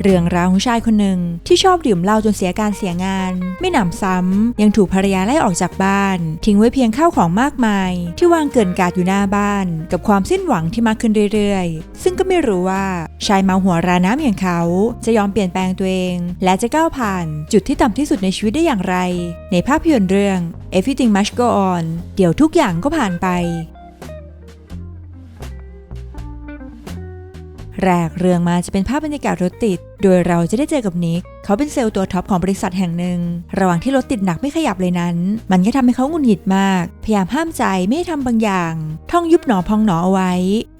เรื่องราวของชายคนหนึ่งที่ชอบดื่มเหล้าจนเสียการเสียงาน ไม่หนำซ้ำ ยังถูกภรรยาไล่ออกจากบ้าน ทิ้งไว้เพียงข้าวของมากมาย ที่วางเกลื่อนกาดอยู่หน้าบ้าน กับความสิ้นหวังที่มากขึ้นเรื่อยๆ ซึ่งก็ไม่รู้ว่าชายเมาหัวราน้ำอย่างเขาจะยอมเปลี่ยนแปลงตัวเอง และจะก้าวผ่านจุดที่ต่ำที่สุดในชีวิตได้อย่างไร ในภาพยนตร์เรื่อง Everything Must Go On เดี๋ยวทุกอย่างก็ผ่านไป แรกเรื่องมาจะเป็นภาพบรรยากาศรถติด โดยเราจะได้เจอกับนิก เขาเป็นเซลล์ตัวท็อปของบริษัทแห่งหนึ่ง ระหว่างที่รถติดหนักไม่ขยับเลยนั้น มันก็ทำให้เขาหงุดหงิดมาก พยายามห้ามใจไม่ให้ทำบางอย่าง ท่องยุบหนอพองหนอเอาไว้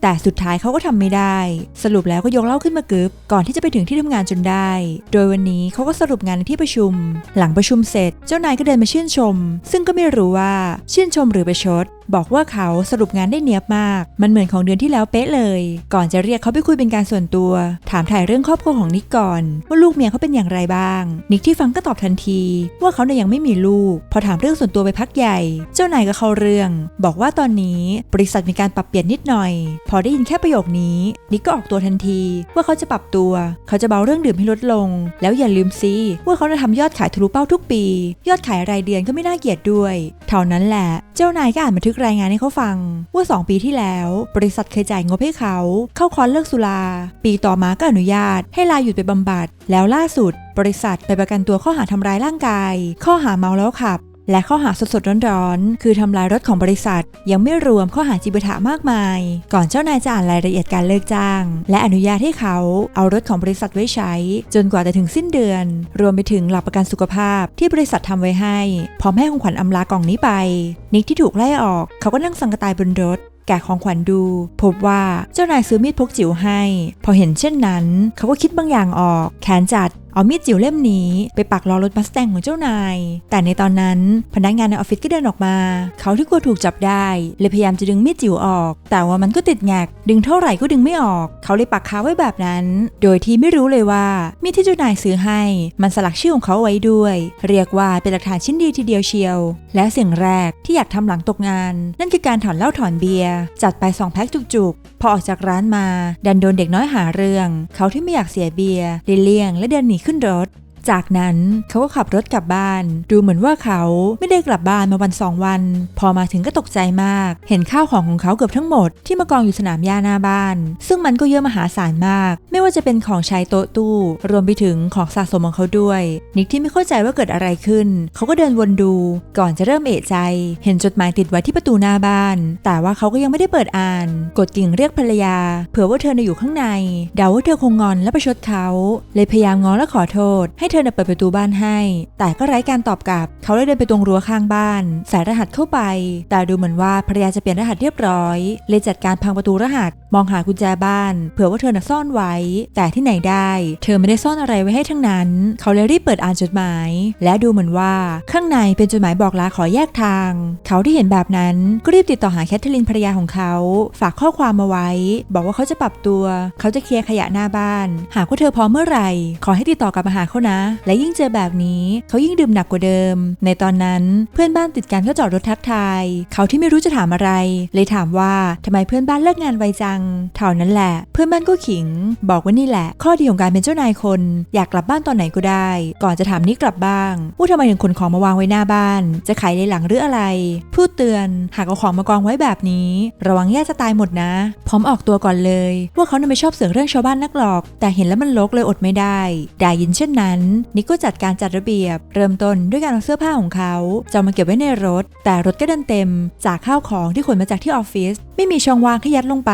แต่สุดท้ายเขาก็ทำไม่ได้ สรุปแล้วก็ยกเล้าขึ้นมากึบก่อนที่จะไปถึงที่ทำงานจนได้ โดยวันนี้เขาก็สรุปงานในที่ประชุม หลังประชุมเสร็จ เจ้านายก็เดินมาชื่นชม ซึ่งก็ไม่รู้ว่าชื่นชมหรือประชดบอกว่าเขาสรุปงานได้เนียบมาก มันเหมือนของเดือนที่แล้วเป๊ะเลย ก่อนจะเรียกเขาไปคุยเป็นการส่วนตัว ถามถ่ายเรื่องครอบครัวของนิกก่อนว่าลูกเมียเขาเป็นอย่างไรบ้าง นิกที่ฟังก็ตอบทันที ว่าเขาเนี่ยยังไม่มีลูก พอถามเรื่องส่วนตัวไปพักใหญ่ เจ้านายก็เข้าเรื่อง บอกว่าตอนนี้บริษัทมีการปรับเปลี่ยนนิดหน่อย พอได้ยินแค่ประโยคนี้ นิกก็ออกตัวทันที ว่าเขาจะปรับตัว เขาจะเบาเรื่องดื่มให้ลดลง แล้วอย่าลืมซิว่าเขาจะทำยอดขายทะลุเป้าทุกปี ยอดขายรายเดือนก็ไม่น่าเกลียดด้วย เท่านั้นแหละ เจ้านายก็อ่านบันทึกรายงานให้เขาฟัง ว่า 2 ปีที่แล้ว บริษัทเคยจ่ายงบให้เขา เข้าคอร์สเลิกสุรา ปีต่อมาก็อนุญาต ให้ลาหยุดไปบำบัด แล้วล่าสุด บริษัทไปประกันตัวข้อหาทำร้ายร่างกาย ข้อหาเมาแล้วขับ และข้อหาสดๆร้อนๆ คือทำลายรถของบริษัท ยังไม่รวมข้อหาจิบถะมากมาย ก่อนเจ้านายจะอ่านรายละเอียดการเลิกจ้าง และอนุญาตให้เขาเอารถของบริษัทไว้ใช้ จนกว่าจะถึงสิ้นเดือน รวมไปถึงหลักประกันสุขภาพที่บริษัททำไว้ให้ พร้อมให้ของขวัญอำลากล่องนี้ไป นิกที่ถูกไล่ออก เขาก็นั่งสังกตายบนรถ แกะของขวัญดู พบว่าเจ้านายซื้อมีดพกจิ๋วให้ พอเห็นเช่นนั้น เขาก็คิดบางอย่างออก แขนจัดเอามีดจิ๋วเล่มนี้ไปปักล้อรถมัสแตงของเจ้านาย แต่ในตอนนั้นพนักงานในออฟฟิศก็เดินออกมา เขาที่กลัวถูกจับได้เลยพยายามจะดึงมีดจิ๋วออก แต่ว่ามันก็ติดแงก ดึงเท่าไหร่ก็ดึงไม่ออก เขาเลยปักคาไว้แบบนั้น โดยที่ไม่รู้เลยว่ามีดที่เจ้านายซื้อให้ มันสลักชื่อของเขาไว้ด้วย เรียกว่าเป็นหลักฐานชิ้นดีทีเดียวเชียว และสิ่งแรกที่อยากทำหลังตกงาน นั่นคือการถอนเหล้าถอนเบียร์จัดไปสองแพ็คจุกๆ พอออกจากร้านมา ดันโดนเด็กน้อยหาเรื่อง เขาที่ไม่อยากเสียเบียร์เลยเลี่ยงและเดินหนีขึ้นรถ จากนั้นเขาก็ขับรถกลับบ้าน ดูเหมือนว่าเขาไม่ได้กลับบ้านมาวันสองวัน พอมาถึงก็ตกใจมาก เห็นข้าวของของเขาเกือบทั้งหมดที่มากองอยู่สนามหญ้าหน้าบ้าน ซึ่งมันก็เยอะมหาศาลมาก ไม่ว่าจะเป็นของใช้โต๊ะตู้ รวมไปถึงของสะสมของเขาด้วย นิกที่ไม่เข้าใจว่าเกิดอะไรขึ้น เขาก็เดินวนดู ก่อนจะเริ่มเอะใจ เห็นจดหมายติดไว้ที่ประตูหน้าบ้าน แต่ว่าเขาก็ยังไม่ได้เปิดอ่าน กดกิ่งเรียกภรรยา เผื่อว่าเธอน่ะอยู่ข้างใน เดาว่าเธอคงงอนและประชดเขา เลยพยายามง้อและขอโทษ ให้เธอน่ะเปิดประตูบ้านให้ แต่ก็ไร้การตอบกลับ เขาเลยเดินไปตรงรั้วข้างบ้าน ใส่รหัสเข้าไป แต่ดูเหมือนว่าภรรยาจะเปลี่ยนรหัสเรียบร้อย เลยจัดการพังประตูรหัส มองหากุญแจบ้าน เผื่อว่าเธอน่ะซ่อนไว้ แต่ที่ไหนได้ เธอไม่ได้ซ่อนอะไรไว้ให้ทั้งนั้น เขาเลยรีบเปิดอ่านจดหมาย และดูเหมือนว่าข้างในเป็นจดหมายบอกลาขอแยกทาง เขาที่เห็นแบบนั้นก็รีบติดต่อหาแคทเธอรีนภรรยาของเขา ฝากข้อความมาไว้ บอกว่าเขาจะปรับตัว เขาจะเคลียร์ขยะหน้าบ้าน หากว่าเธอพร้อมเมื่อไหร่ ขอให้ติดต่อกลับมาหาเขานะและยิ่งเจอแบบนี้เขายิ่งดื่มหนักกว่าเดิม ในตอนนั้นเพื่อนบ้านติดกันก็จอดรถทักทาย เขาที่ไม่รู้จะถามอะไร เลยถามว่าทำไมเพื่อนบ้านเลิกงานไวจังเท่านั้นแหละ เพื่อนบ้านก็ขิง บอกว่านี่แหละ ข้อดีของการเป็นเจ้านายคน อยากกลับบ้านตอนไหนก็ได้ ก่อนจะถามนี่กลับบ้างว่าทำไมถึงขนของมาวางไว้หน้าบ้าน จะขายในหลังหรืออะไร พูดเตือน หากเอาของมากองไว้แบบนี้ ระวังแย่จะตายหมดนะ พร้อมออกตัวก่อนเลย ว่าเขาน่ะไม่ชอบเสือกเรื่องชาวบ้านนักหรอก แต่เห็นแล้วมันลกเลยอดไม่ได้ด่ายินเช่นนั้นนิกก็จัดการจัดระเบียบ เริ่มต้นด้วยการเอาเสื้อผ้าของเขาจะมาเก็บไว้ในรถ แต่รถก็ดันเต็ม จากข้าวของที่ขนมาจากที่ออฟฟิศไม่มีช่องว่างให้ยัดลงไป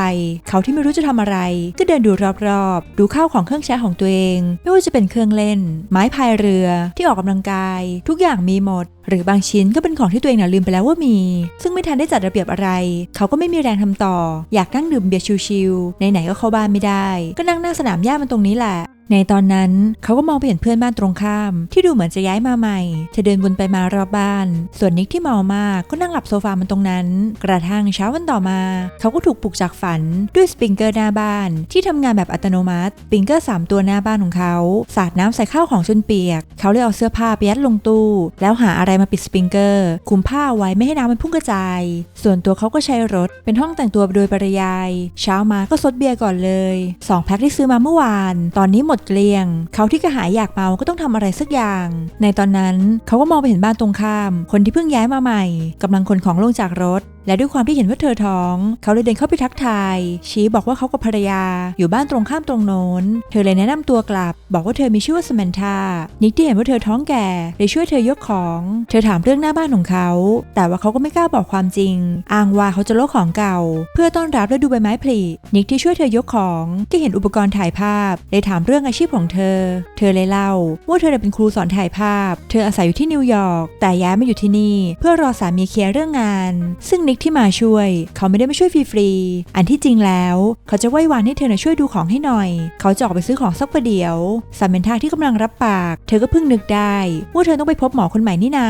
เขาที่ไม่รู้จะทำอะไร ก็เดินดูรอบๆ ดูข้าวของเครื่องใช้ของตัวเอง ไม่ว่าจะเป็นเครื่องเล่น ไม้พายเรือที่ออกกำลังกาย ทุกอย่างมีหมด หรือบางชิ้นก็เป็นของที่ตัวเองน่ะลืมไปแล้วว่ามี ซึ่งไม่ทันได้จัดระเบียบอะไร เขาก็ไม่มีแรงทำต่อ อยากนั่งดื่มเบียร์ชิลๆไหนๆก็เข้าบ้านไม่ได้ ก็นั่งหน้าสนามหญ้ามันตรงนี้แหละ ในตอนนั้นเขาก็มองไปเห็นเพื่อนบ้านตรงข้าม ที่ดูเหมือนจะย้ายมาใหม่ เธอเดินวนไปมารอบบ้าน ส่วนนิกที่เมามากก็นั่งหลับโซฟามันตรงนั้น กระทั่งเช้าวันต่อมา เขาก็ถูกปลุกจากฝันด้วยสปริงเกอร์หน้าบ้าน ที่ทำงานแบบอัตโนมัติสปริงเกอร์สามตัวหน้าบ้านของเขา สาดน้ำใส่ข้าวของจนเปียก เขาเลยเอาเสื้อผ้าไปยัดลงตู้ แล้วหาอะไรมาปิดสปริงเกอร์คุมผ้าไว้ไม่ให้น้ำมันพุ่งกระจาย ส่วนตัวเขาก็ใช้รถเป็นห้องแต่งตัวโดยปริยาย เช้ามาก็ซดเบียร์ก่อนเลยสองแพ็คที่ซื้อมาเมื่อวาน ตอนนี้หมดดเกลี้ยง เขาที่กระหายอยากเมาก็ต้องทำอะไรสักอย่าง ในตอนนั้นเขาก็มองไปเห็นบ้านตรงข้าม คนที่เพิ่งย้ายมาใหม่กำลังขนของลงจากรถ และด้วยความที่เห็นว่าเธอท้อง เขาเลยเดินเข้าไปทักทาย ชี้บอกว่าเขากับภรรยา อยู่บ้านตรงข้ามตรงโน้น เธอเลยแนะนำตัวกลับ บอกว่าเธอมีชื่อว่าสแมนธานิกที่เห็นว่าเธอท้องแก่เลยช่วยเธอยกของ เธอถามเรื่องหน้าบ้านของเขา แต่ว่าเขาก็ไม่กล้าบอกความจริง อ้างว่าเขาจะโลกของเก่า เพื่อต้อนรับและดูใบไม้ผลินิกที่ช่วยเธอยกของก็เห็นอุปกรณ์ถ่ายภาพเลยถามเรื่องอาชีพของเธอ เธอเลยเล่าว่าเธอเป็นครูสอนถ่ายภาพ เธออาศัยอยู่ที่นิวยอร์กแต่ย้ายมาอยู่ที่นี่ เพื่อรอสามีเคลียร์เรื่องงาน ซึ่งนิกที่มาช่วย เขาไม่ได้มาช่วยฟรีๆ อันที่จริงแล้ว เขาจะไหว้วานให้เธอช่วยดูของให้หน่อย เขาจะออกไปซื้อของสักประเดี๋ยวสามเมนทาที่กำลังรับปาก เธอก็เพิ่งนึกได้ ว่าเธอต้องไปพบหมอคนใหม่นี่นา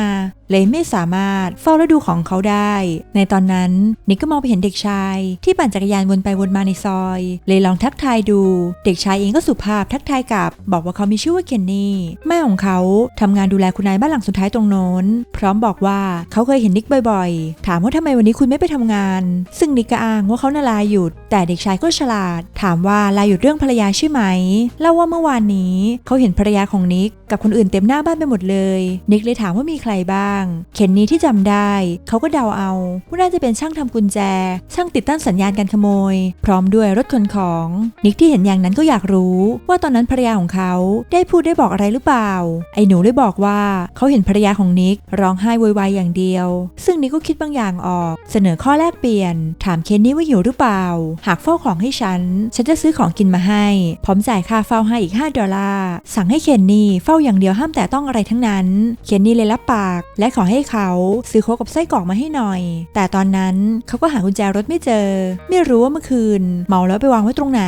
เลยไม่สามารถเฝ้าและดูของเขาได้ ในตอนนั้นนิกก็มองไปเห็นเด็กชาย ที่ปั่นจักรยานวนไปวนมาในซอย เลยลองทักทายดู เด็กชายเองก็สุภาพทักทายกลับ บอกว่าเขามีชื่อว่าเคนนี่แม่ของเขาทำงานดูแลคุณนายบ้านหลังสุดท้ายตรงโน้น พร้อมบอกว่าเขาเคยเห็นนิกบ่อยๆ ถามว่าทำไมวันนี้คุณไม่ไปทำงาน ซึ่งนิกก็อ้างว่าเขานาลาหยุด แต่เด็กชายก็ฉลาด ถามว่าลาหยุดเรื่องภรรยาใช่ไหมเล่าว่าเมื่อวานนี้ เขาเห็นภรรยาของนิกกับคนอื่นเต็มหน้าบ้านไปหมดเลย นิกเลยถามว่ามีใครบ้างเคนนี่ที่จำได้ เขาก็เดาเอาว่าน่าจะเป็นช่างทำกุญแจ ช่างติดตั้งสัญญาณการขโมย พร้อมด้วยรถขนของ นิกที่เห็นอย่างนั้นก็อยากรู้ว่าตอนนั้นภรรยาของเขาได้พูดได้บอกอะไรหรือเปล่า ไอ้หนูเลยบอกว่าเขาเห็นภรรยาของนิกร้องไห้โวยวายอย่างเดียว ซึ่งนิกก็คิดบางอย่างออก เสนอข้อแลกเปลี่ยน ถามเคนนี่ว่าหิวหรือเปล่า หากเฝ้าของให้ฉัน ฉันจะซื้อของกินมาให้ พร้อมจ่ายค่าเฝ้าให้อีก 5 ดอลลาร์ สั่งให้เคนนี่เฝ้าอย่างเดียวห้ามแต่ต้องอะไรทั้งนั้น เคนนี่เลยรับปาก และขอให้เขาซื้อโคกกับไส้กรอกมาให้หน่อย แต่ตอนนั้นเขาก็หากุญแจรถไม่เจอ ไม่รู้ว่าเมื่อคืน เมาแล้วไปวางไว้ตรงไหน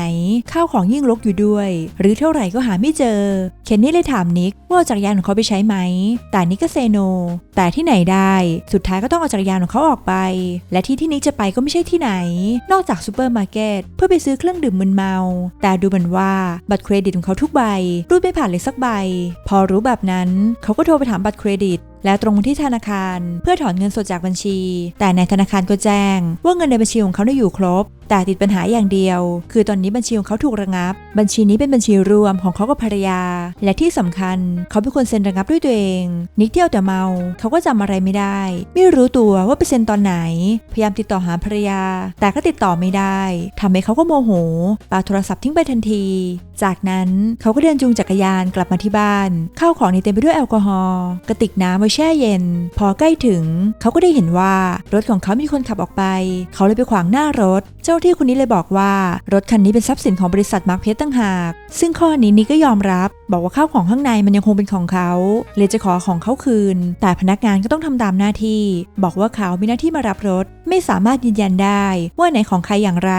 ข้าวของยิ่งรกอยู่ด้วย หรือเท่าไหร่ก็หาไม่เจอ เคนนี่เลยถามนิกว่าเอาจักรยานของเขาไปใช้ไหม แต่นิกก็เซโน แต่ที่ไหนได้ สุดท้ายก็ต้องเอาจักรยานของเขาออกไป และที่ที่นิกจะไปก็ไม่ใช่ที่ไหน นอกจากซูเปอร์มาร์เก็ตเพื่อไปซื้อเครื่องดื่มมึนเมา แต่ดูเหมือนว่าบัตรเครดิตของเขาทุกใบรูดไม่ผ่านเลยสักใบ พอรู้แบบนั้นเขาก็โทรไปถามบัตรเครดิต และตรงที่ธนาคารเพื่อถอนเงินสดจากบัญชี แต่ในธนาคารก็แจ้ง ว่าเงินในบัญชีของเขาได้อยู่ครบ แต่ติดปัญหาอย่างเดียว คือตอนนี้บัญชีของเขาถูกระงับ บัญชีนี้เป็นบัญชีรวมของเขากับภรรยา และที่สำคัญ เขาเป็นคนเซ็นระงับด้วยตัวเอง นิกเที่ยวแต่เมา เขาก็จำอะไรไม่ได้ ไม่รู้ตัวว่าไปเซ็นตอนไหน พยายามติดต่อหาภรรยา แต่ก็ติดต่อไม่ได้ทำให้เขาก็โมโหปาโทรศัพท์ทิ้งไปทันที จากนั้นเขาก็เดินจูงจักรยานกลับมาที่บ้านข้าวของนี่เต็มไปด้วยแอลกอฮอล์กระติกน้ำไว้แช่เย็น พอใกล้ถึง เขาก็ได้เห็นว่ารถของเขามีคนขับออกไป เขาเลยไปขวางหน้ารถ เจ้าที่คนนี้เลยบอกว่า รถคันนี้เป็นทรัพย์สินของบริษัทมาร์คเพชตั้งหาก ซึ่งข้อนี้นิกก็ยอมรับ บอกว่าข้าวของข้างในมันยังคงเป็นของเขา เลยจะขอของเขาคืน แต่พนักงานก็ต้องทำตามหน้าที่ บอกว่าเขามีหน้าที่มารับรถ ไม่สามารถยืนยันได้ ว่าไหนของใครอย่างไร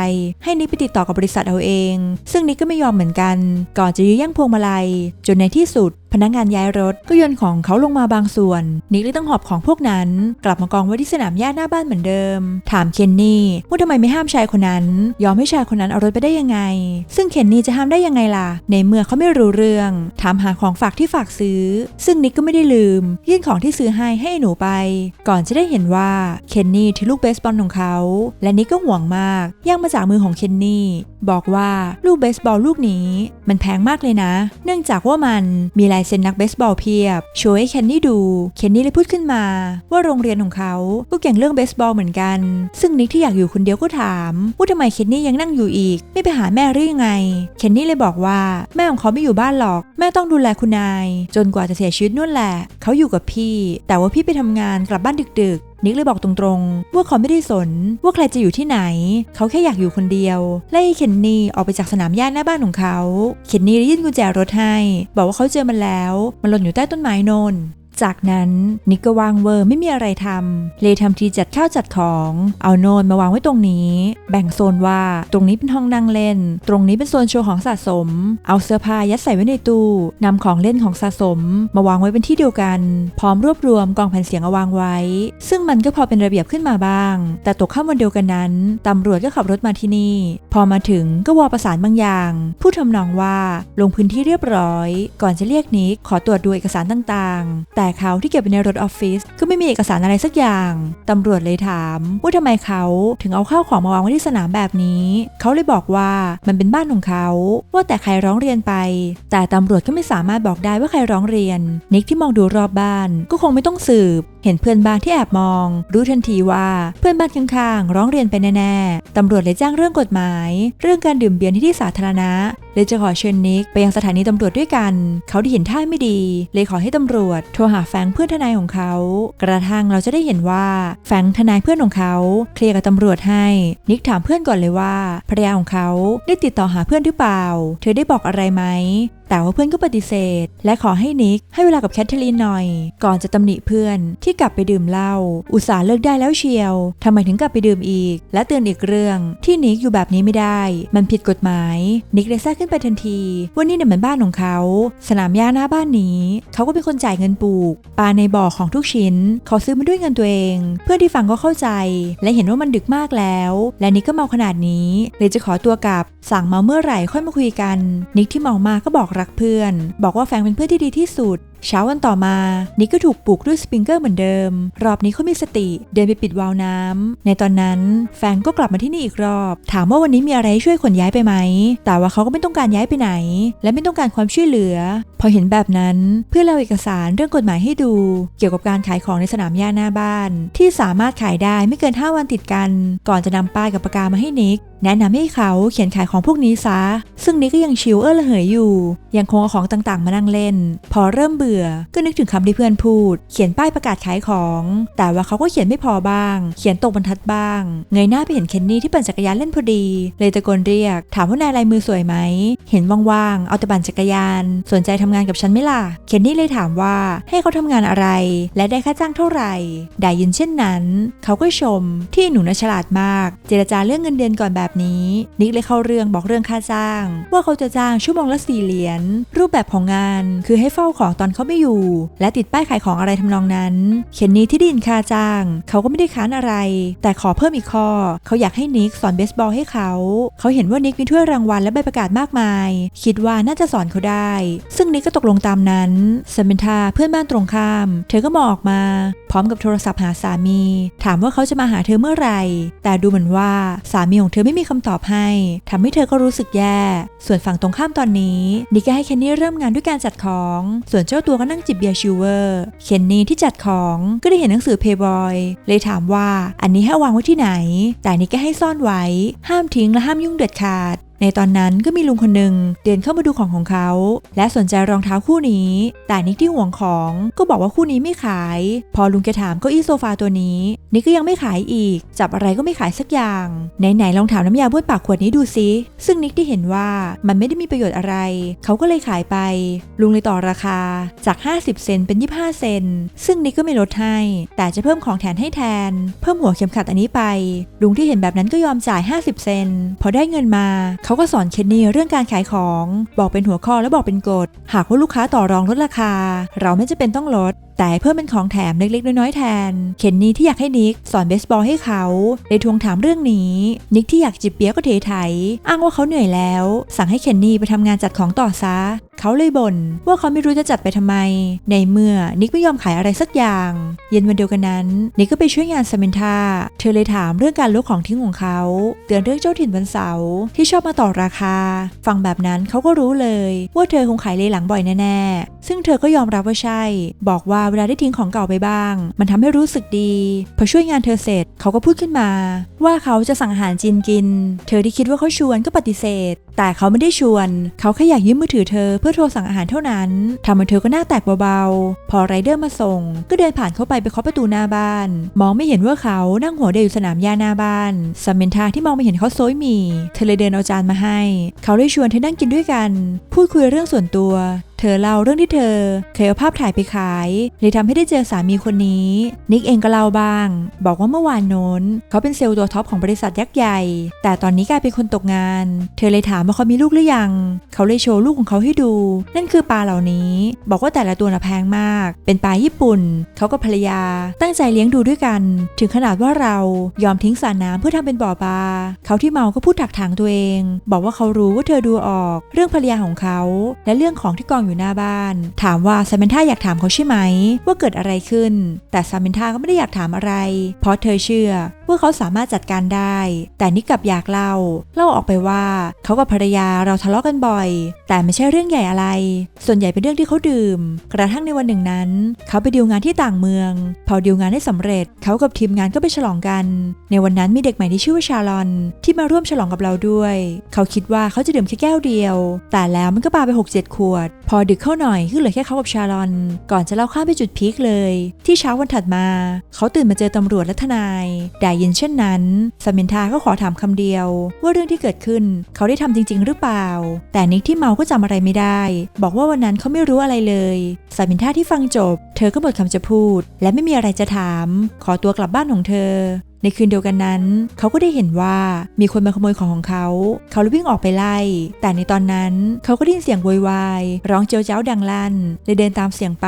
ให้นิกไปติดต่อกับบริษัทเอาเอง ซึ่งนิกก็ไม่ยอมเหมือนกัน ก่อนจะยื้อแย่งพวงมาลัย จนในที่สุด พนักงานย้ายรถก็โยนของเขาลงมาบางส่วน นิกเลยต้องหอบของพวกนั้น กลับมากองไว้ที่สนามหญ้าหน้าบ้านเหมือนเดิม ถามเคนนี่ว่าทำไมไม่ห้ามชายคนนั้น ยอมให้ชายคนนั้นเอารถไปได้ยังไง ซึ่งเคนนี่จะห้ามได้ยังไงล่ะ ในเมื่อเขาไม่รู้เรื่อง ถามหาของฝากที่ฝากซื้อ ซึ่งนิกก็ไม่ได้ลืม ยื่นของที่ซื้อให้ให้หนูไป ก่อนจะได้เห็นว่าเคนนี่ถือลูกเบสบอลของเขา และนิกก็ห่วงมากย่างมาจากมือของเคนนี่ บอกว่าลูกเบสบอลลูกนี้มันแพงมากเลยนะ เนื่องจากว่ามันมีลายเซ็นนักเบสบอลเพียบโชว์ให้เคนนี่ดูเคนนี่เลยพูดขึ้นมา ว่าโรงเรียนของเขาก็เก่งเรื่องเบสบอลเหมือนกัน ซึ่งนิกที่อยากอยู่คนเดียวก็ถามว่าทำไมเคนนี่ยังนั่งอยู่อีก ไม่ไปหาแม่หรือยังไงเคนนี่เลยบอกว่าแม่ของเขาไม่อยู่บ้านหรอก แม่ต้องดูแลคุณนาย จนกว่าจะเสียชีวิตนู่นแหละ เขาอยู่กับพี่ แต่ว่าพี่ไปทำงานกลับบ้านดึกๆ นิกเลยบอกตรงๆ ว่าเขาไม่ได้สน ว่าใครจะอยู่ที่ไหน เขาแค่อยากอยู่คนเดียวไล่ให้เคนนี่ออกไปจากสนามหญ้าหน้าบ้านของเขา เคนนี่ได้ยื่นกุญแจรถให้ บอกว่าเขาเจอมันแล้ว มันหล่นอยู่ใต้ต้นไม้นน จากนั้นนิกก็วางเวอร์ไม่มีอะไรทำเลยทำทีจัดข้าวจัดของ เอาโนนมาวางไว้ตรงนี้ แบ่งโซนว่าตรงนี้เป็นห้องนั่งเล่น ตรงนี้เป็นโซนโชว์ของสะสม เอาเสื้อผ้ายัดใส่ไว้ในตู้นำของเล่นของสะสม มาวางไว้เป็นที่เดียวกัน พร้อมรวบรวมกองแผ่นเสียงเอาวางไว้ ซึ่งมันก็พอเป็นระเบียบขึ้นมาบ้าง แต่ตกค่ำวันเดียวกันนั้นตำรวจก็ขับรถมาที่นี่ พอมาถึงก็วอประสานบางอย่างผู้ทำนองว่าลงพื้นที่เรียบร้อย ก่อนจะเรียกนิกขอตรวจดูเอกสารต่างๆแต่เขาที่เก็บไว้ในรถออฟฟิศก็ไม่มีเอกสารอะไรสักอย่างตำรวจเลยถาม ว่าทำไมเขาถึงเอาข้าวของมาวางไว้ที่สนามแบบนี้ เขาเลยบอกว่ามันเป็นบ้านของเขา ว่าแต่ใครร้องเรียนไป แต่ตำรวจก็ไม่สามารถบอกได้ว่าใครร้องเรียน นิกที่มองดูรอบบ้านก็คงไม่ต้องสืบ เห็นเพื่อนบ้านที่แอบมอง รู้ทันทีว่าเพื่อนบ้านข้างๆ ร้องเรียนไปแน่ๆตำรวจเลยแจ้งเรื่องกฎหมาย เรื่องการดื่มเบียร์ในที่สาธารณะ เลยจะขอเชิญนิกไปยังสถานีตำรวจด้วยกัน เขาได้เห็นท่าไม่ดี เลยขอให้ตำรวจโทรหาแฟงเพื่อนทนายของเขา กระทั่งเราจะได้เห็นว่าแฟงทนายเพื่อนของเขาเคลียร์กับตำรวจให้ นิกถามเพื่อนก่อนเลยว่าภรรยาของเขาได้ติดต่อหาเพื่อนหรือเปล่า เธอได้บอกอะไรไหมแต่ว่าเพื่อนก็ปฏิเสธ และขอให้นิกให้เวลากับแคทเธอรีนหน่อย ก่อนจะตำหนิเพื่อนที่กลับไปดื่มเหล้าอุตส่าห์เลิกได้แล้วเชียวทำไมถึงกลับไปดื่มอีก และเตือนอีกเรื่องที่นิกอยู่แบบนี้ไม่ได้ มันผิดกฎหมาย นิกเลยแทรกขึ้นไปทันทีว่านี่เนี่ยเหมือนบ้านของเขา สนามหญ้าหน้าบ้านนี้ เขาก็เป็นคนจ่ายเงินปลูกปลาในบ่อของทุกชิ้น เขาซื้อมาด้วยเงินตัวเอง เพื่อนที่ฟังก็เข้าใจ และเห็นว่ามันดึกมากแล้ว และนิกก็เมาขนาดนี้เลยจะขอตัวกลับ สั่งเมาเมื่อไหร่ค่อยมาคุยกัน นิกที่เมามากก็บอกรักเพื่อน บอกว่าแฟงเป็นเพื่อนที่ดีที่สุด เช้าวันต่อมา นิกก็ถูกปลุกด้วยสปริงเกอร์เหมือนเดิม รอบนี้เขามีสติ เดินไปปิดวาล์วน้ำในตอนนั้นแฟงก็กลับมาที่นี่อีกรอบ ถามว่าวันนี้มีอะไรช่วยขนย้ายไปไหม แต่ว่าเขาก็ไม่ต้องการย้ายไปไหน และไม่ต้องการความช่วยเหลือ พอเห็นแบบนั้นเพื่อนเราเอกสารเรื่องกฎหมายให้ดู เกี่ยวกับการขายของในสนามหญ้าหน้าบ้าน ที่สามารถขายได้ไม่เกิน 5 วันติดกัน ก่อนจะนำป้ายกับปากกามาให้นิก แนะนำให้เขาเขียนขายของพวกนี้ซะ ซึ่งนิกก็ยังชิวเออระเหยอยู่ ยังคงเอาของต่างๆ มานั่งเล่น พอเริ่มเบื่อ ก็นึกถึงคำที่เพื่อนพูด เขียนป้ายประกาศขายของ แต่ว่าเขาก็เขียนไม่พอบ้าง เขียนตกบรรทัดบ้าง เงยหน้าไปเห็นเคนนี่ที่ปั่นจักรยานเล่นพอดี เลยตะโกนเรียก ถามว่านายลายมือสวยไหม เห็นว่างๆ เอาแต่ปั่นจักรยาน สนใจทำงานกับฉันไหมล่ะ เคนนี่เลยถามว่าให้เขาทำงานอะไร และได้ค่าจ้างเท่าไหร่ ได้ยินเช่นนั้น เขาก็ชม ที่หนูน่ะฉลาดมาก เจรจาเรื่องเงินเดือนก่อนแบบนี้ นิกเลยเข้าเรื่องบอกเรื่องค่าจ้าง ว่าเขาจะจ้างชั่วโมงละสี่เหรียญรูปแบบของงานคือให้เฝ้าของตอนเขาไม่อยู่ และติดป้ายขายของอะไรทำนองนั้นเคนนี่ที่ดินค่าจ้าง เขาก็ไม่ได้ค้านอะไร แต่ขอเพิ่มอีกข้อ เขาอยากให้นิกสอนเบสบอลให้เขา เขาเห็นว่านิกมีถ้วยรางวัลและใบประกาศมากมาย คิดว่าน่าจะสอนเขาได้ ซึ่งนิกก็ตกลงตามนั้นสมินทาเพื่อนบ้านตรงข้าม เธอก็มองออกมา พร้อมกับโทรศัพท์หาสามี ถามว่าเขาจะมาหาเธอเมื่อไหร่ แต่ดูเหมือนว่าสามีของเธอไม่มีคำตอบให้ทำให้เธอก็รู้สึกแย่ ส่วนฝั่งตรงข้ามตอนนี้นิกก็ให้เคนนี่เริ่มงานด้วยการจัดของ ส่วนเจ้าตัวก็นั่งจิบเบียร์ชิวเวอร์เคนนี่ที่จัดของก็ได้เห็นหนังสือเพย์บอยเลยถามว่าอันนี้ให้วางไว้ที่ไหน แต่นิกก็ให้ซ่อนไว้ ห้ามทิ้งและห้ามยุ่งเด็ดขาด ในตอนนั้นก็มีลุงคนหนึ่งเดินเข้ามาดูของของเขา และสนใจรองเท้าคู่นี้ แต่นิกที่ห่วงของก็บอกว่าคู่นี้ไม่ขาย พอลุงแกถามเก้าอี้โซฟาตัวนี้ นิกก็ยังไม่ขายอีก จับอะไรก็ไม่ขายสักอย่างไหนๆลองถามน้ำยาบ้วนปากขวดนี้ดูซิซึ่งนิกได้เห็นว่ามันไม่ได้มีประโยชน์อะไร เขาก็เลยขายไป ลุงเลยต่อราคาจาก 50 เซนเป็น 25 เซนซึ่งนิกก็ไม่ลดให้ แต่จะเพิ่มของแถมให้แทน เพิ่มหัวเข็มขัดอันนี้ไป ลุงที่เห็นแบบนั้นก็ยอมจ่าย 50 เซนพอได้เงินมาเขาก็สอนเคนนี่เรื่องการขายของ บอกเป็นหัวข้อและบอกเป็นกฎ หากว่าลูกค้าต่อรองลดราคา เราไม่จะเป็นต้องลดแต่เพิ่มเป็นของแถมเล็กๆ น้อยๆแทน เคนนี่ที่อยากให้นิกสอนเบสบอลให้เขาเลยทวงถามเรื่องนี้ นิกที่อยากจิบเปียก็เทไถอ้างว่าเขาเหนื่อยแล้ว สั่งให้เคนนี่ไปทำงานจัดของต่อซะ เขาเลยบ่นว่าเขาไม่รู้จะจัดไปทำไม ในเมื่อนิกไม่ยอมขายอะไรสักอย่าง เย็นวันเดียวกันนั้น นิกก็ไปช่วยงานซาเมนทาเธอเลยถามเรื่องการลดของทิ้งของเขา เตือนเรื่องเจ้าถิ่นวันเสาร์ที่ชอบมาต่อราคา ฟังแบบนั้นเขาก็รู้เลย ว่าเธอคงขายเลยหลังบ่อยแน่ๆซึ่งเธอก็ยอมรับว่าใช่ บอกว่าเวลาได้ทิ้งของเก่าไปบ้าง มันทำให้รู้สึกดี พอช่วยงานเธอเสร็จเขาก็พูดขึ้นมา ว่าเขาจะสั่งอาหารจีนกิน เธอที่คิดว่าเขาชวนก็ปฏิเสธ แต่เขาไม่ได้ชวน เขาแค่อยากยืมมือถือเธอเพื่อโทรสั่งอาหารเท่านั้นทำให้เธอก็หน้าแตกเบาๆ พอไรเดอร์มาส่ง ก็เดินผ่านเข้าไปไปเคาะประตูหน้าบ้าน มองไม่เห็นว่าเขานั่งหัวเดียวอยู่สนามหญ้าหน้าบ้านซัมเมนทาที่มองไม่เห็นเขาโซยหมี เธอเลยเดินเอาจานมาให้ เขาเลยชวนเธอนั่งกินด้วยกัน พูดคุยเรื่องส่วนตัว เธอเล่าเรื่องที่เธอเคยเอาภาพถ่ายไปขายเลยทำให้ได้เจอสามีคนนี้ นิกเองก็เล่าบ้าง บอกว่าเมื่อวานโน้น เขาเป็นเซลล์ตัวท็อปของบริษัทยักษ์ใหญ่ แต่ตอนนี้กลายเป็นคนตกงาน เธอเลยถามว่าเขามีลูกหรือยัง เขาเลยโชว์ลูกของเขาให้ดู นั่นคือปลาเหล่านี้ บอกว่าแต่ละตัวน่ะแพงมาก เป็นปลาญี่ปุ่น เขากับภรรยา ตั้งใจเลี้ยงดูด้วยกัน ถึงขนาดว่าเรายอมทิ้งสระน้ำเพื่อทำเป็นบ่อปลาเขาที่เมาก็พูดถักถางตัวเอง บอกว่าเขารู้ว่าเธอดูออก เรื่องภรรยาของเขา และเรื่องของที่กองอยู่อยู่หน้าบ้าน ถามว่าซาเมนธาอยากถามเขาใช่ไหม ว่าเกิดอะไรขึ้น แต่ซาเมนธาก็ไม่ได้อยากถามอะไร เพราะเธอเชื่อว่าเขาสามารถจัดการได้ แต่นิกกลับอยากเล่า เล่าออกไปว่าเขากับภรรยาเราทะเลาะกันบ่อย แต่ไม่ใช่เรื่องใหญ่อะไร ส่วนใหญ่เป็นเรื่องที่เขาดื่ม กระทั่งในวันหนึ่งนั้น เขาไปดีลงานที่ต่างเมือง พอดีลงานได้สำเร็จ เขากับทีมงานก็ไปฉลองกัน ในวันนั้นมีเด็กใหม่ที่ชื่อว่าชาลอน ที่มาร่วมฉลองกับเราด้วย เขาคิดว่าเขาจะดื่มแค่แก้วเดียว แต่แล้วมันก็ปาไป6-7ขวด พอดึกเข้าหน่อยก็เหลือแค่เขากับชาลอน ก่อนจะเล่าข้ามไปจุดพีคเลย ที่เช้าวันถัดมา เขาตื่นมาเจอตำรวจและทนายได้ยินเช่นนั้นสมินทาก็ขอถามคำเดียว ว่าเรื่องที่เกิดขึ้น เขาได้ทำจริง ๆ หรือเปล่า แต่นิกที่เมาก็จำอะไรไม่ได้ บอกว่าวันนั้นเขาไม่รู้อะไรเลยสมินทาที่ฟังจบ ธอก็หมดคำจะพูด และไม่มีอะไรจะถาม ขอตัวกลับบ้านของเธอ ในคืนเดียวกันนั้น เขาก็ได้เห็นว่ามีคนมาขโมยของของเขา เขาเลยวิ่งออกไปไล่ แต่ในตอนนั้นเขาก็ได้ยินเสียงโวยวายร้องเจียวเจ้าดังลั่นเลยเดินตามเสียงไป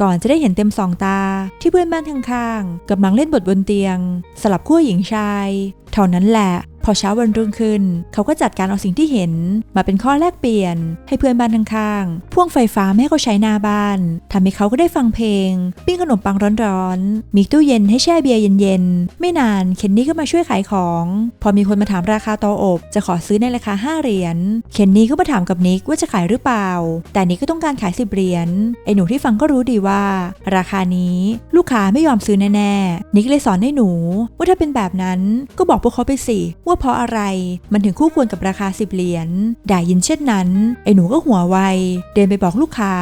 ก่อนจะได้เห็นเต็มสองตา ที่เพื่อนบ้านข้างๆกำลังเล่นบทบนเตียง สลับคู่หญิงชายเท่านั้นแหละ พอเช้าวันรุ่งขึ้น เขาก็จัดการเอาสิ่งที่เห็น มาเป็นข้อแลกเปลี่ยน ให้เพื่อนบ้านข้างๆพ่วงไฟฟ้าไม่ให้เขาใช้หน้าบ้านทำให้เขาก็ได้ฟังเพลง ปิ้งขนมปังร้อนๆ มีตู้เย็นให้แช่เบียร์เย็นๆ ไม่นานเคนนี่ก็มาช่วยขายของ พอมีคนมาถามราคาเตาอบ จะขอซื้อในราคา 5 เหรียญ เคนนี่ก็มาถามกับนิกว่าจะขายหรือเปล่า แต่นิกก็ต้องการขาย10เหรียญ ไอ้หนูที่ฟังก็รู้ดีว่า ราคานี้ลูกค้าไม่ยอมซื้อแน่ๆ นิกเลยสอนให้หนู ว่าถ้าเป็นแบบนั้นก็บอกพวกเขาไปสิวว่าเพราะอะไรมันถึงคู่ควรกับราคา10เหรียญด่ายินเช่นนั้น ไอ้หนูก็หัวไว เดินไปบอกลูกค้า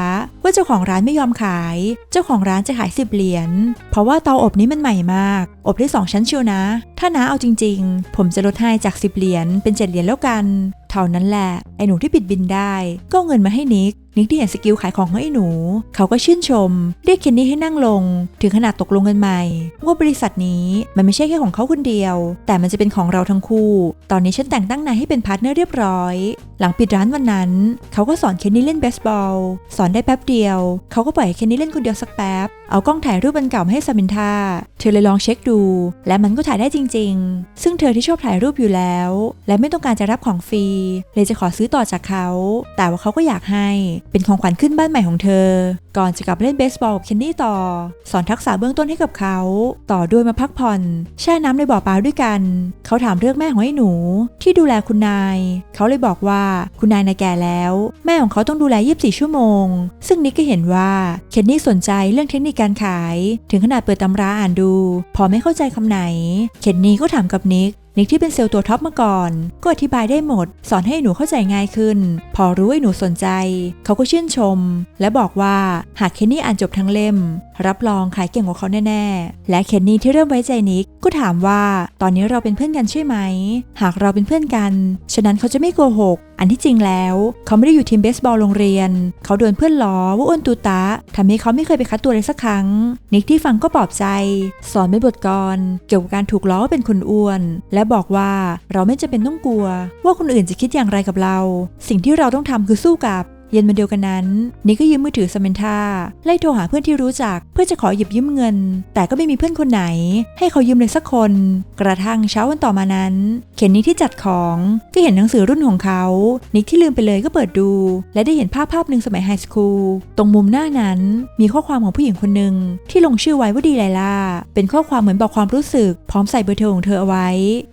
ว่าเจ้าของร้านไม่ยอมขาย เจ้าของร้านจะขาย10เหรียญเพราะว่าเตาอบนี้มันใหม่มาก อบได้2ชั้นเชียวนะ ถ้าน้าเอาจริง ๆ ผมจะลดให้จาก10เหรียญเป็น7เหรียญแล้วกันเท่านั้นแหละไอ้หนูที่ปิดบินได้ ก็เงินมาให้นิก นิกที่เห็นสกิลขายของของไอ้หนู เขาก็ชื่นชมเรียกเคนนี่ให้นั่งลง ถึงขนาดตกลงกันใหม่ ว่าบริษัทนี้มันไม่ใช่แค่ของเขาคนเดียว แต่มันจะเป็นของเราทั้งคู่ ตอนนี้ฉันแต่งตั้งนายให้เป็นพาร์ทเนอร์เรียบร้อย หลังปิดร้านวันนั้น เขาก็สอนเคนนี่เล่นเบสบอล สอนได้แป๊บเดียว เขาก็ปล่อยให้เคนนี่เล่นคนเดียวสักแป๊บ เอากล้องถ่ายรูปบันเก่ามาให้ซามินทาเธอเลยลองเช็คดู และมันก็ถ่ายได้จริง ๆ ซึ่งเธอที่ชอบถ่ายรูปอยู่แล้ว และไม่ต้องการจะรับของฟรีเลยจะขอซื้อต่อจากเขา แต่ว่าเขาก็อยากให้เป็นของขวัญขึ้นบ้านใหม่ของเธอ ก่อนจะกลับเล่นเบสบอลกับเคนนี่ต่อ สอนทักษะเบื้องต้นให้กับเขา ต่อด้วยมาพักผ่อน แช่น้ำในบ่อปลาด้วยกัน เขาถามเรื่องแม่ของไอ้หนู ที่ดูแลคุณนาย เขาเลยบอกว่าคุณนายนายแก่แล้ว แม่ของเขาต้องดูแล 24 ชั่วโมง ซึ่งนิกก็เห็นว่าเคนนี่สนใจเรื่องเทคนิคการขาย ถึงขนาดเปิดตำราอ่านดู พอไม่เข้าใจคำไหน เคนนี่ก็ถามกับนิก นิกที่เป็นเซลล์ตัวท็อปมาก่อน ก็อธิบายได้หมด สอนให้หนูเข้าใจง่ายขึ้น พอรู้ให้หนูสนใจ เขาก็ชื่นชม และบอกว่าหากเคนนี่อ่านจบทั้งเล่ม รับรองขายเก่งกว่าเขาแน่ๆ และเคนนี่ที่เริ่มไว้ใจนิกก็ถามว่าตอนนี้เราเป็นเพื่อนกันใช่ไหม หากเราเป็นเพื่อนกัน ฉะนั้นเขาจะไม่โกหก อันที่จริงแล้ว เขาไม่ได้อยู่ทีมเบสบอลโรงเรียน เขาโดนเพื่อนล้อว่าอ้วนตูตะทำให้เขาไม่เคยไปคัดตัวเลยสักครั้ง นิกที่ฟังก็ปลอบใจ สอนเป็นบทกรเกี่ยวกับการถูกล้อว่าเป็นคนอ้วน และบอกว่าเราไม่จำเป็นต้องกลัว ว่าคนอื่นจะคิดอย่างไรกับเรา สิ่งที่เราต้องทำคือสู้กับ เย็นวันเดียวกันนั้น นิกก็ยืมมือถือสเมนทาไล่โทรหาเพื่อนที่รู้จัก เพื่อจะขอหยิบยืมเงิน แต่ก็ไม่มีเพื่อนคนไหน ให้เขายืมเลยสักคน กระทั่งเช้าวันต่อมานั้นเคนนิกที่จัดของก็เห็นหนังสือรุ่นของเขา นิกที่ลืมไปเลยก็เปิดดู และได้เห็นภาพภาพหนึ่งสมัยไฮสคูลตรงมุมหน้านั้นมีข้อความของผู้หญิงคนหนึ่งที่ลงชื่อไว้ว่าดีไลล่าเป็นข้อความเหมือนบอกความรู้สึก พร้อมใส่เบอร์โทรของเธอเอาไว้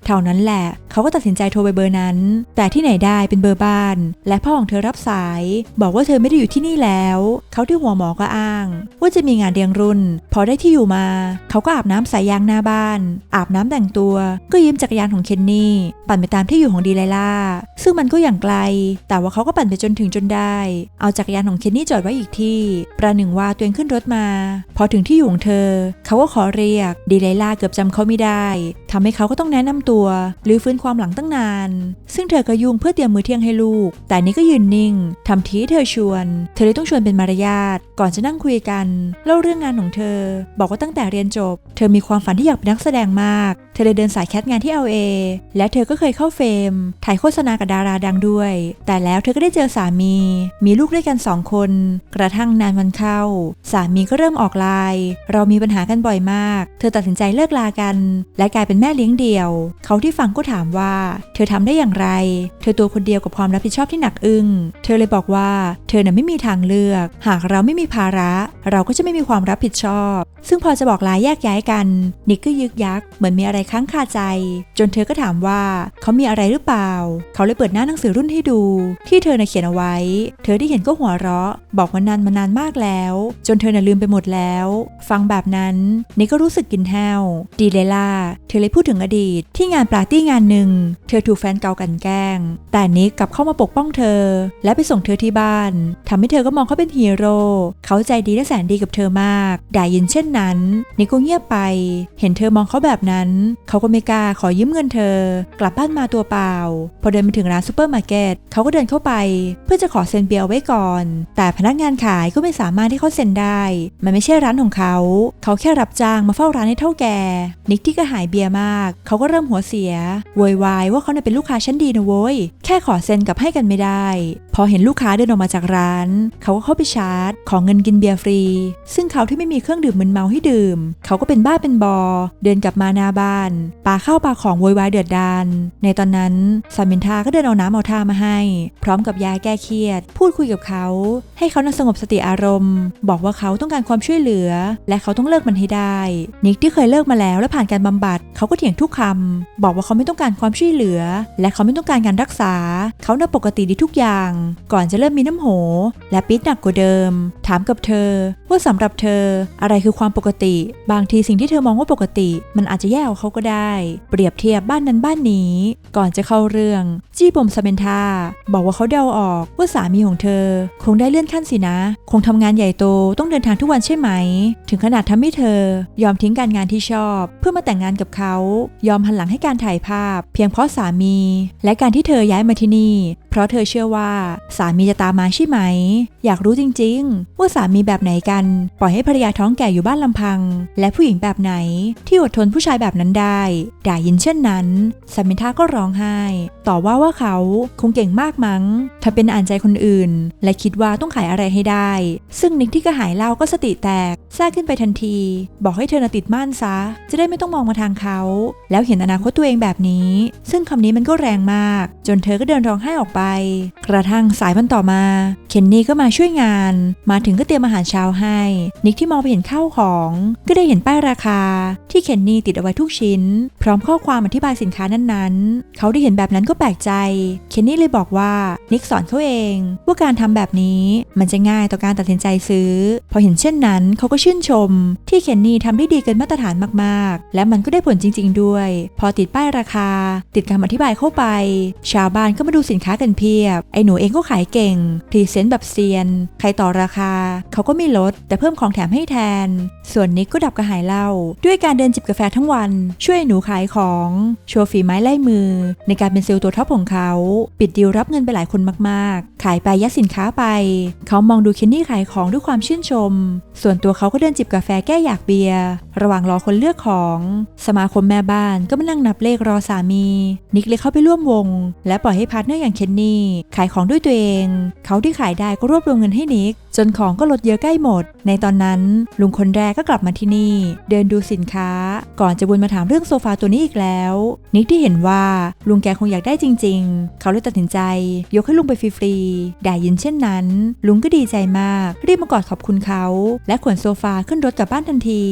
เท่านั้นแหละเขาก็ตัดสินใจโทรไปเบอร์นั้น แต่ที่ไหนได้เป็นเบอร์บ้าน และพ่อของเธอรับสายบอกว่าเธอไม่ได้อยู่ที่นี่แล้ว เขาที่หัวหมอก็อ้าง ว่าจะมีงานเลี้ยงรุ่น พอได้ที่อยู่มา เขาก็อาบน้ำสายยางหน้าบ้าน อาบน้ำแต่งตัว ก็ยืมจักรยานของเคนนี่ ปั่นไปตามที่อยู่ของดีไลล่า ซึ่งมันก็อย่างไกล แต่ว่าเขาก็ปั่นไปจนถึงจนได้ เอาจักรยานของเคนนี่จอดไว้อีกที่ ประหนึ่งว่าตัวเองขึ้นรถมา พอถึงที่อยู่ของเธอ เขาก็ขอเรียก ดีไลล่าเกือบจำเขาไม่ได้ทำให้เขาก็ต้องแนะนำตัวหรือฟื้นความหลังตั้งนาน ซึ่งเธอก็ยุ่งเพื่อเตรียมมือเที่ยงให้ลูก แต่นี่ก็ยืนนิ่งทำทีให้เธอชวน เธอเลยต้องชวนเป็นมารยาทก่อนจะนั่งคุยกันเล่าเรื่องงานของเธอ บอกว่าตั้งแต่เรียนจบ เธอมีความฝันที่อยากเป็นนักแสดงมาก เธอเลยเดินสายแคสงานที่ LA และเธอก็เคยเข้าเฟรมถ่ายโฆษณากับดาราดังด้วย แต่แล้วเธอก็ได้เจอสามี มีลูกด้วยกันสองคน กระทั่งนานวันเข้า สามีก็เริ่มออกไลน์เรามีปัญหากันบ่อยมาก เธอตัดสินใจเลิกลากัน และกลายเป็นแม่เลี้ยงเดี่ยว เขาที่ฟังก็ถามว่า เธอทำได้อย่างไร เธอตัวคนเดียวกับความรับผิดชอบที่หนักอึ้ง เธอเลยบอกว่าเธอน่ะไม่มีทางเลือก หากเราไม่มีภาระ เราก็จะไม่มีความรับผิดชอบ ซึ่งพอจะบอกลาแยกย้ายกันนิกก็ยึกยักเหมือนมีอะไรค้างคาใจ จนเธอก็ถามว่าเขามีอะไรหรือเปล่า เขาเลยเปิดหน้าหนังสือรุ่นให้ดู ที่เธอน่ะเขียนเอาไว้ เธอได้เห็นก็หัวเราะ บอกว่านานมานานมากแล้ว จนเธอน่ะลืมไปหมดแล้ว ฟังแบบนั้นนิกก็รู้สึกกินแห้วดีเลล่าเธอเลยพูดถึงอดีต ที่งานปาร์ตี้งานหนึ่งเธอถูกแฟนเก่ากันแกล้ง แต่นิกกลับเข้ามาปกป้องเธอ และไปส่งเธอที่บ้านทำให้เธอก็มองเขาเป็นฮีโร่เขาใจดีและแสนดีกับเธอมากด่ายินเช่นนั้นนิกก็เงียบไป เห็นเธอมองเขาแบบนั้น เขาก็ไม่กล้าขอยืมเงินเธอ กลับบ้านมาตัวเปล่า พอเดินไปถึงร้านซูเปอร์มาร์เก็ตเขาก็เดินเข้าไป เพื่อจะขอเซ็นเบียร์ไว้ก่อน แต่พนักงานขายก็ไม่สามารถที่เขาเซ็นได้ มันไม่ใช่ร้านของเขา เขาแค่รับจ้างมาเฝ้าร้านให้เท่าแก่นิกที่ก็หายเบียร์มาก เขาก็เริ่มหัวเสียโวยวายว่าเขาเนี่ยเป็นลูกค้าชั้นดีนะโว้ย แค่ขอเซ็นกับให้กันไม่ได้ พอเห็นลูกค้าเดินออกมาจากร้าน เขาก็เข้าไปชาร์จ ของเงินกินเบียร์ฟรี ซึ่งเขาที่ไม่มีเครื่องดื่มมึนเมาให้ดื่ม เขาก็เป็นบ้าเป็นบอ เดินกลับมาหน้าบ้านปาข้าวปาของโวยวายเดือดดานในตอนนั้นซามินทาก็เดินเอาน้ำเอาท่ามาให้ พร้อมกับยาแก้เครียด พูดคุยกับเขา ให้เขานั้นสงบสติอารมณ์ บอกว่าเขาต้องการความช่วยเหลือ และเขาต้องเลิกมันให้ได้ นิกที่เคยเลิกมาแล้วและผ่านการบำบัดเขาก็เถียงทุกคำบอกว่าเขาไม่ต้องการความช่วยเหลือ และเขาไม่ต้องการการรักษา เขาน่ะปกติดีทุกอย่างก่อนจะเริ่มมีน้ำโห และปิดหนักกว่าเดิม ถามกับเธอ ว่าสำหรับเธอ อะไรคือความปกติ บางทีสิ่งที่เธอมองว่าปกติ มันอาจจะแย่กว่าเขาก็ได้ เปรียบเทียบบ้านนั้นบ้านนี้ ก่อนจะเข้าเรื่อง จี้ปมสเมนทาบอกว่าเขาเดาออกว่าสามีของเธอ คงได้เลื่อนขั้นสินะ คงทำงานใหญ่โตต้องเดินทางทุกวันใช่ไหม ถึงขนาดทำให้เธอ ยอมทิ้งการงานที่ชอบ เพื่อมาแต่งงานกับเขา ยอมหันหลังให้การถ่ายภาพ เพียงเพราะสามี และการที่เธอย้ายมาที่นี่ เพราะเธอเชื่อว่าสามีจะตามมาใช่ไหม อยากรู้จริง ๆ ว่าสามีแบบไหนกัน ปล่อยให้ภรรยาท้องแก่อยู่บ้านลำพัง และผู้หญิงแบบไหน ที่อดทนผู้ชายแบบนั้นได้ ด่ายินเช่นนั้นสามินทาก็ร้องไห้ ต่อว่าว่าเขาคงเก่งมากมั้ง ถ้าเป็นอ่านใจคนอื่น และคิดว่าต้องขายอะไรให้ได้ ซึ่งนิกที่กระหายเล้าก็สติแตกแทรกขึ้นไปทันที บอกให้เธอติดม่านซะ จะได้ไม่ต้องมองมาทางเขา แล้วเห็นอนาคตตัวเองแบบนี้ ซึ่งคำนี้มันก็แรงมาก จนเธอก็เดินร้องไห้ออกไป กระทั่งสายวันต่อมา เคนนี่ก็มาช่วยงาน มาถึงก็เตรียมอาหารเช้าให้ นิกที่มองไปเห็นข้าวของ ก็ได้เห็นป้ายราคา ที่เคนนี่ติดเอาไว้ทุกชิ้น พร้อมข้อความอธิบายสินค้านั้นๆ เขาได้เห็นแบบนั้นก็แปลกใจ เคนนี่เลยบอกว่านิกสอนเขาเองว่าการทำแบบนี้มันจะง่ายต่อการตัดสินใจซื้อ พอเห็นเช่นนั้นเขาก็ชื่นชม ที่เคนนี่ทำได้ดีเกินมาตรฐานมากๆ และมันก็ได้ผลจริง ๆ ด้วย พอติดป้ายราคา ติดคำอธิบายเข้าไป ชาวบ้านก็มาดูสินค้ากันเพียบ ไอ้หนูเองก็ขายเก่งพรีเซนต์แบบเซียน ใครต่อราคา เขาก็ไม่ลด แต่เพิ่มของแถมให้แทน ส่วนนิกก็ดับกระหายเหล้าด้วยการเดินจิบกาแฟทั้งวัน ช่วยหนูขายของโชว์ฝีไม้ไล่มือ ในการเป็นเซลล์ตัวท็อปของเขา ปิดดีลรับเงินไปหลายคนมากๆ ขายไปยัดสินค้าไป เขามองดูเคนนี่ขายของด้วยความชื่นชม ส่วนตัวเขาก็เดินจิบกาแฟแก้อยากเบียร์ระหว่างรอคนเลือกของ สมาคมแม่บ้านก็มานั่งนับเลขรอสามี นิกเลยเข้าไปร่วมวง และปล่อยให้พาร์ทเนอร์อย่างเคนนี่ขายของด้วยตัวเอง เขาที่ขายได้ก็รวบรวมเงินให้นิก จนของก็ลดเยอะใกล้หมด ในตอนนั้นลุงคนแรกก็กลับมาที่นี่ เดินดูสินค้า ก่อนจะวนมาถามเรื่องโซฟาตัวนี้อีกแล้ว นิกที่เห็นว่าลุงแกคงอยากได้จริง ๆ เขาเลยตัดสินใจ ยกให้ลุงไปฟรีๆด่ายินเช่นนั้น ลุงก็ดีใจมาก รีบมากอดขอบคุณเขา และขนโซฟาขึ้นรถกลับบ้านทันที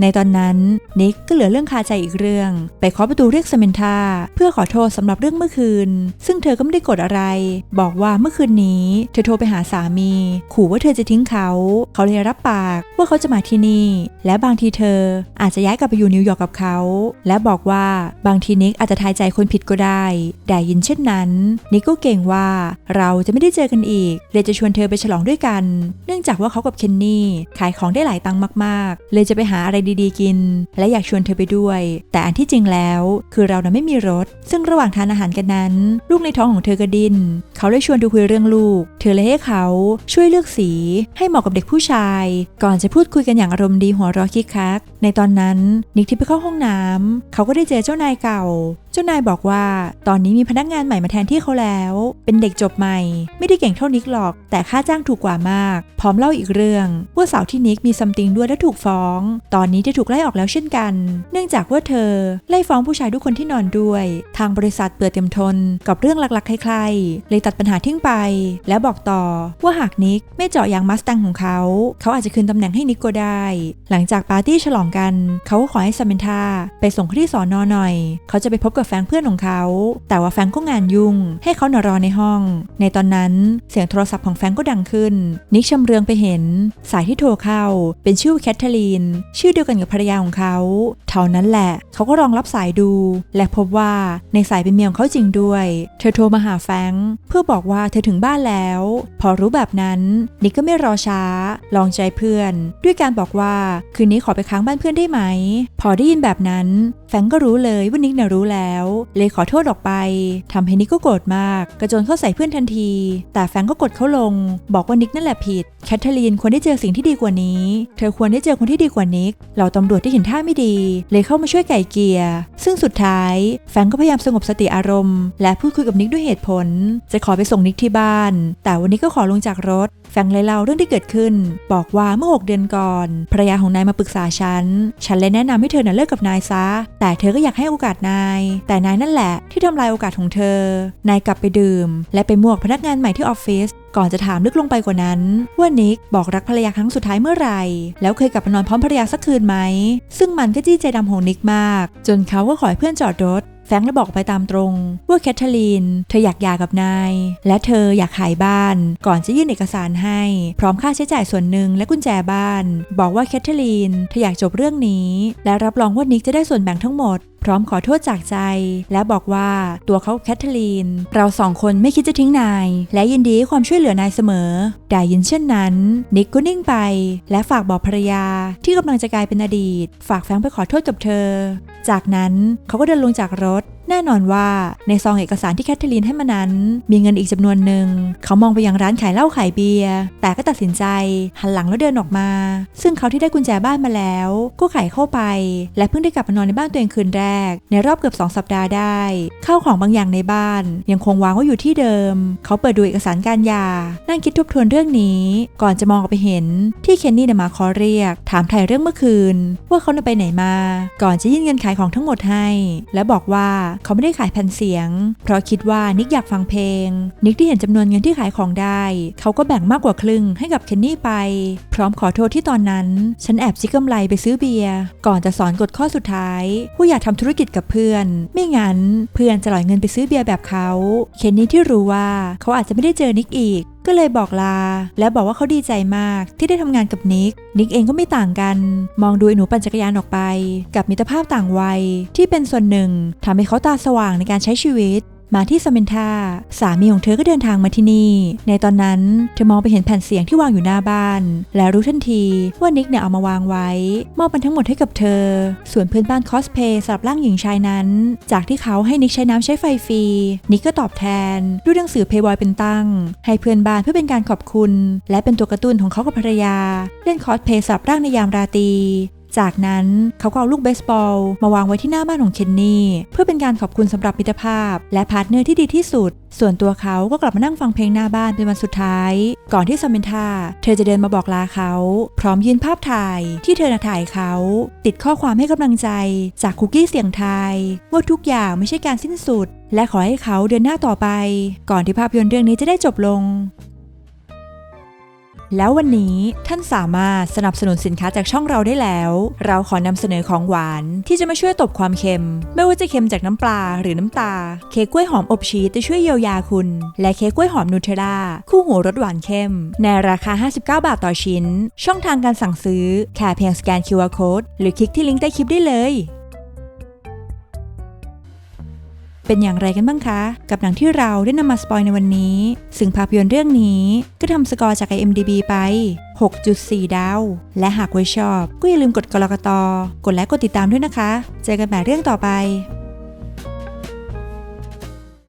ในตอนนั้นนิกก็เหลือเรื่องคาใจอีกเรื่อง ไปเคาะประตูเรียกสเมนทาเพื่อขอโทษสำหรับเรื่องเมื่อคืน ซึ่งเธอก็ไม่ได้กดอะไร บอกว่าเมื่อคืนนี้ เธอโทรไปหาสามี ขู่ว่าเธอจะทิ้งเขา เขาเลยรับปากว่าเขาจะมาที่นี่ และบางทีเธออาจจะย้ายกลับไปอยู่นิวยอร์กกับเขา และบอกว่าบางทีนิกอาจจะทายใจคนผิดก็ได้แต่ยินเช่นนั้น นิกก็เก่งว่าเราจะไม่ได้เจอกันอีก เลยจะชวนเธอไปฉลองด้วยกัน เนื่องจากว่าเขากับเคนนี่ขายของได้หลายตังค์มากๆ เลยจะไปหาอะไรดีๆกิน และอยากชวนเธอไปด้วย แต่อันที่จริงแล้ว คือเรานะไม่มีรถ ซึ่งระหว่างทานอาหารกันนั้น ลูกในท้องของเธอก็ดิน้น เขาเลยชวนดูคุยเรื่องลูก เธอเลยให้เขาช่วยเลือกสีให้เหมาะกับเด็กผู้ชาย ก่อนจะพูดคุยกันอย่างอารมณ์ดีหัวเราะคิกคัก ในตอนนั้นนิกที่ไปเข้าห้องน้ำเขาก็ได้เจอเจ้านายเก่า เจ้านายบอกว่าตอนนี้มีพนักงานใหม่มาแทนที่เขาแล้ว เป็นเด็กจบใหม่ ไม่ได้เก่งเท่านิกหรอก แต่ค่าจ้างถูกกว่ามาก พร้อมเล่าอีกเรื่องว่าสาวที่นิกมีซัมติงด้วยและถูกฟ้อง ตอนนี้จะถูกไล่ออกแล้วเช่นกัน เนื่องจากว่าเธอไล่ฟ้องผู้ชายทุกคนที่นอนด้วย ทางบริษัทเปิดเต็มทนกับเรื่องหลักๆใครๆเลยตัดปัญหาทิ้งไป และบอกต่อว่าหากนิกไม่เจาะยางมัสตังของเขา เขาอาจจะคืนตำแหน่งให้นิกก็ได้ หลังจากปาร์ตี้ฉลองกัน เขาก็ขอให้ซาเมนธาไปส่งขาที่สอนอหน่อย เขาจะไปพบกับแฟงเพื่อนของเขา แต่ว่าแฟงก็งานยุ่ง ให้เขานอรอในห้อง ในตอนนั้นเสียงโทรศัพท์ของแฟงก็ดังขึ้น นิกชำเรืองไปเห็น สายที่โทรเข้า เป็นชื่อแคทเธอรีน ชื่อเดียวกันกับภรรยาของเขา เท่านั้นแหละ เขาก็ลองรับสายดู และพบว่าในสายเป็นเมียของเขาจริงด้วย เธอโทรมาหาแฟงเพื่อบอกว่าเธอถึงบ้านแล้ว พอรู้แบบนั้น นิกก็ไม่รอช้า ลองใจเพื่อน ด้วยการบอกว่าคืนนี้ขอไปค้างบ้านเพื่อนได้ไหม พอได้ยินแบบนั้น แฟงก็รู้เลยว่านิกน่ะรู้แล้ว เลยขอโทษออกไปทำให้นิกก็โกรธมาก กระโจนเข้าใส่เพื่อนทันที แต่แฟงก็กดเขาลง บอกว่านิกนั่นแหละผิด แคทเธอรีนควรได้เจอสิ่งที่ดีกว่านี้ เธอควรได้เจอคนที่ดีกว่านิก เหล่าตำรวจที่เห็นท่าไม่ดี เลยเข้ามาช่วยไก่เกียร์ ซึ่งสุดท้าย แฟงก็พยายามสงบสติอารมณ์ และพูดคุยกับนิกด้วยเหตุผล จะขอไปส่งนิกที่บ้าน แต่วันนี้ก็ขอลงจากรถ แฟงเลยเล่าเรื่องที่เกิดขึ้น บอกว่าเมื่อ 6 เดือนก่อนภรรยาของนายมาปรึกษาฉัน ฉันเลยแนะนำให้เธอน่ะเลิกกับนายซะ แต่เธอก็อยากให้โอกาสนาย แต่นายนั่นแหละที่ทำลายโอกาสของเธอ นายกลับไปดื่ม และไปมวกพนักงานใหม่ที่ออฟฟิศก่อนจะถามลึกลงไปกว่านั้น ว่านิกบอกรักภรรยาครั้งสุดท้ายเมื่อไหร่ แล้วเคยกลับมานอนพร้อมภรรยาสักคืนไหม ซึ่งมันก็จี้ใจดำของนิกมาก จนเขาก็ขอให้เพื่อนจอดรถ แฟงได้บอกไปตามตรง ว่าแคทเธอรีน เธออยากหย่ากับนาย และเธออยากขายบ้าน ก่อนจะยื่นเอกสารให้ พร้อมค่าใช้จ่ายส่วนหนึ่งและกุญแจบ้าน บอกว่าแคทเธอรีน เธออยากจบเรื่องนี้ และรับรองว่านิกจะได้ส่วนแบ่งทั้งหมด พร้อมขอโทษจากใจ และบอกว่าตัวเขาแคทเธอรีน เราสองคนไม่คิดจะทิ้งนาย และยินดีให้ความช่วยเหลือนายเสมอ ได้ยินเช่นนั้น นิกก็นิ่งไป และฝากบอกภรรยาที่กำลังจะกลายเป็นอดีต ฝากแฟงไปขอโทษกับเธอ จากนั้นเขาก็เดินลงจากรถแน่นอนว่าในซองเอกสารที่แคทเธอรีนให้มานั้น มีเงินอีกจำนวนหนึ่ง เขามองไปยังร้านขายเหล้าขายเบียร์ แต่ก็ตัดสินใจ หันหลังแล้วเดินออกมา ซึ่งเขาที่ได้กุญแจบ้านมาแล้ว ก็ไขเข้าไป และเพิ่งได้กลับมานอนในบ้านตัวเองคืนแรก ในรอบเกือบ 2 สัปดาห์ได้ ข้าวของบางอย่างในบ้าน ยังคงวางไว้อยู่ที่เดิม เขาเปิดดูเอกสารการยา นั่งคิดทบทวนเรื่องนี้ ก่อนจะมองออกไปเห็นที่เคนนี่เนี่ยมาขอเรียก ถามไถ่เรื่องเมื่อคืน ว่าเขาน่ะไปไหนมา ก่อนจะยื่นเงินขายของทั้งหมดให้ และบอกว่าเขาไม่ได้ขายแผ่นเสียง เพราะคิดว่านิกอยากฟังเพลง นิกที่เห็นจำนวนเงินที่ขายของได้ เขาก็แบ่งมากกว่าครึ่งให้กับเคนนี่ไป พร้อมขอโทษที่ตอนนั้น ฉันแอบซิกกำไรไปซื้อเบียร์ ก่อนจะสอนกฎข้อสุดท้าย ผู้อยากทำธุรกิจกับเพื่อน ไม่งั้นเพื่อนจะหล่อยเงินไปซื้อเบียร์แบบเขา เคนนี่ที่รู้ว่าเขาอาจจะไม่ได้เจอนิกอีก ก็เลยบอกลา และบอกว่าเขาดีใจมากที่ได้ทำงานกับนิก นิกเองก็ไม่ต่างกัน มองดูไอ้หนูปั่นจักรยานออกไป กับมิตรภาพต่างวัยที่เป็นส่วนหนึ่งทำให้เขาตาสว่างในการใช้ชีวิต มาที่สเมนทาสามีของเธอก็เดินทางมาที่นี่ ในตอนนั้นเธอมองไปเห็นแผ่นเสียงที่วางอยู่หน้าบ้าน และรู้ทันทีว่านิกเนี่ยเอามาวางไว้ มอบมันทั้งหมดให้กับเธอ ส่วนเพื่อนบ้านคอสเพย์สำหรับร่างหญิงชายนั้น จากที่เขาให้นิกใช้น้ำใช้ไฟฟรี นิกก็ตอบแทน ด้วยหนังสือเพย์บอยเป็นตั้ง ให้เพื่อนบ้านเพื่อเป็นการขอบคุณ และเป็นตัวกระตุ้นของเขากับภรรยา เล่นคอสเพย์สำหรับร่างในยามราตรี จากนั้นเขาก็เอาลูกเบสบอล มาวางไว้ที่หน้าบ้านของเคนนี่เพื่อเป็นการขอบคุณสำหรับมิตรภาพ และพาร์ทเนอร์ที่ดีที่สุด ส่วนตัวเขาก็กลับมานั่งฟังเพลงหน้าบ้านเป็นวันสุดท้าย ก่อนที่ซาเมนธาเธอจะเดินมาบอกลาเขา พร้อมยืนภาพถ่ายที่เธอนถ่ายเขา ติดข้อความให้กำลังใจ จากคุกกี้เสียงไทย ว่าทุกอย่างไม่ใช่การสิ้นสุด และขอให้เขาเดินหน้าต่อไป ก่อนที่ภาพยนตร์เรื่องนี้จะได้จบลง แล้ววันนี้ท่านสามารถสนับสนุนสินค้าจากช่องเราได้แล้ว เราขอนำเสนอของหวานที่จะมาช่วยตบความเค็ม ไม่ว่าจะเค็มจากน้ำปลาหรือน้ำตา เค้กกล้วยหอมอบชีสจะช่วยเยียวยาคุณ และเค้กกล้วยหอมนูเทลล่าคู่หูรสหวานเข้ม ในราคา 59 บาทต่อชิ้น ช่องทางการสั่งซื้อแค่เพียงสแกน QR Code หรือคลิกที่ลิงก์ใต้คลิปได้เลย เป็นอย่างไรกันบ้างคะ กับหนังที่เราได้นำมาสปอยในวันนี้ ซึ่งภาพยนตร์เรื่องนี้ก็ทำสกอร์จาก IMDB ไป 6.4 ดาว และหากไว้ชอบ ก็อย่าลืมกดกรกตกดไลค์กดติดตามด้วยนะคะ เจอกันใหม่เรื่องต่อไป